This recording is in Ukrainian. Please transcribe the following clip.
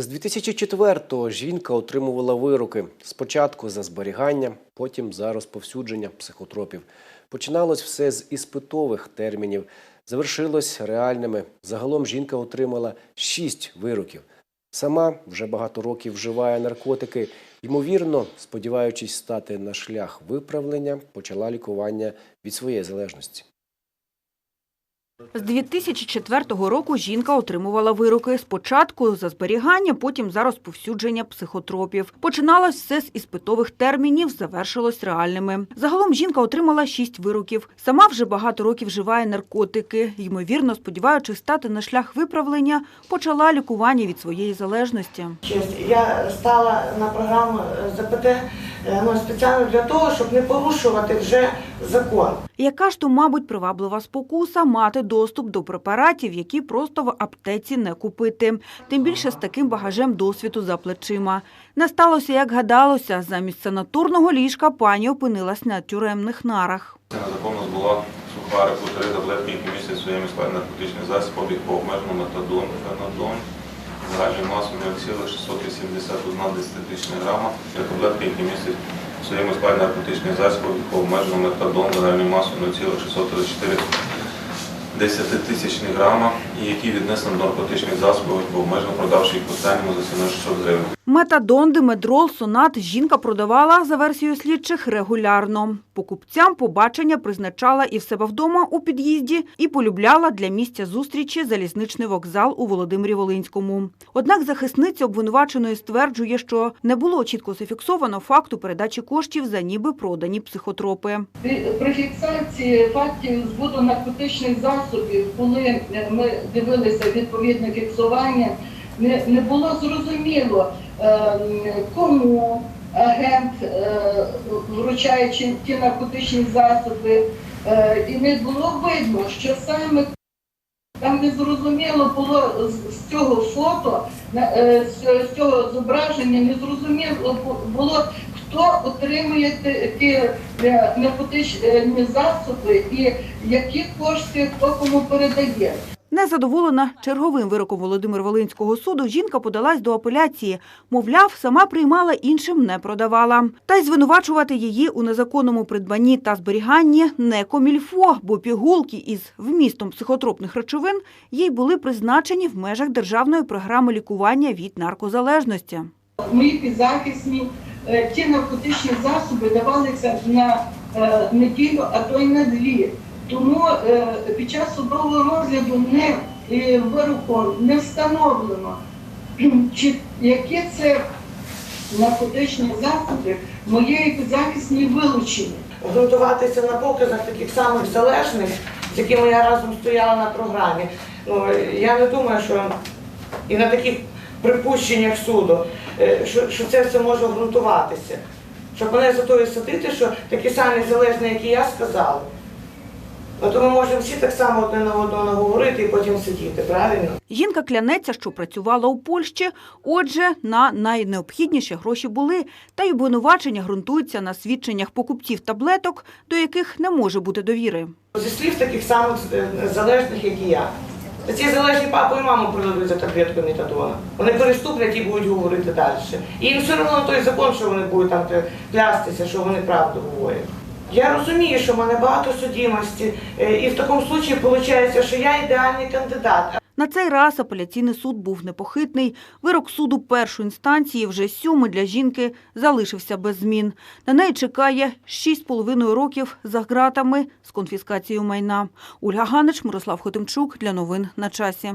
З 2004-го жінка отримувала вироки спочатку за зберігання, потім за розповсюдження психотропів. Починалось все з іспитових термінів, завершилось реальними. Загалом жінка отримала шість вироків. Сама вже багато років вживає наркотики. Ймовірно, сподіваючись стати на шлях виправлення, почала лікування від своєї залежності. З 2004 року жінка отримувала вироки спочатку за зберігання, потім за розповсюдження психотропів. Починалось все з іспитових термінів, завершилось реальними. Загалом жінка отримала шість вироків. Сама вже багато років вживає наркотики. Ймовірно, сподіваючись стати на шлях виправлення, почала лікування від своєї залежності. Я стала на програму ЗПТ ну, спеціально для того, щоб не порушувати вже закон. Яка ж то, мабуть, приваблива спокуса мати доступ до препаратів, які просто в аптеці не купити. Тим більше з таким багажем досвіду за плечима. Не сталося, як гадалося. Замість санаторного ліжка пані опинилась на тюремних нарах. Незаконно збула сухари по три таблетки, які містять своєму складі наркотичний засіб, обіг по обмеженому метадон, фенадон, загальною масою 0,681 десятитисячних грама, це таблетки, які містять в своєму складі наркотичних засобів обмеженому метадон, загальною масою 0,634 десятитисячних грама, і які віднесені до наркотичних засобів, по обмежено продавши їх останньому за ціною 600 гривень. Метадон, димедрол, сонат жінка продавала, за версією слідчих, регулярно. Покупцям побачення призначала і в себе вдома у під'їзді, і полюбляла для місця зустрічі залізничний вокзал у Володимирі-Волинському. Однак захисниця обвинуваченої стверджує, що не було чітко зафіксовано факту передачі коштів за ніби продані психотропи. При- При фіксації фактів збуту наркотичних засобів, коли ми дивилися відповідне фіксування, не, не було зрозуміло, е, кому агент е, вручає чи- ті наркотичні засоби, е, і не було видно, що саме там не зрозуміло було з, цього фото, з, цього зображення, не зрозуміло було, хто отримує ті, наркотичні засоби і які кошти хто кому передає. Незадоволена черговим вироком Володимир Волинського суду, жінка подалась до апеляції. Мовляв, сама приймала, іншим не продавала. Та й звинувачувати її у незаконному придбанні та зберіганні не комільфо, бо пігулки із вмістом психотропних речовин їй були призначені в межах державної програми лікування від наркозалежності. Мої підзахисні е, ті наркотичні засоби давалися на е, неділю, а то й на дві. Тому е, під час судового розгляду не е, вироком не встановлено, чи які це наркотичні засоби моєї підзахисні вилучені. Грунтуватися на показах таких самих залежних, з якими я разом стояла на програмі. Ну, я не думаю, що і на таких припущеннях суду, е, що, що це все може ґрунтуватися. Щоб мене за тою садити, що такі самі залежні, як і я сказала. Ну, то ми можемо всі так само одне на одного наговорити і потім сидіти, правильно? Жінка клянеться, що працювала у Польщі, отже, на найнеобхідніші гроші були, та й обвинувачення ґрунтуються на свідченнях покупців таблеток, до яких не може бути довіри. Зі слів таких самих е, залежних, як і я. Ці залежні папу і маму продадуть за таблетку метадона. Вони переступлять і будуть говорити далі. І їм все одно той закон, що вони будуть там клястися, що вони правду говорять. Я розумію, що в мене багато судимості, е, і в такому випадку виходить, що я ідеальний кандидат. На цей раз апеляційний суд був непохитний. Вирок суду першої інстанції, вже сьомий для жінки, залишився без змін. На неї чекає 6,5 років за ґратами з конфіскацією майна. Ольга Ганич, Мирослав Хотимчук для новин на часі.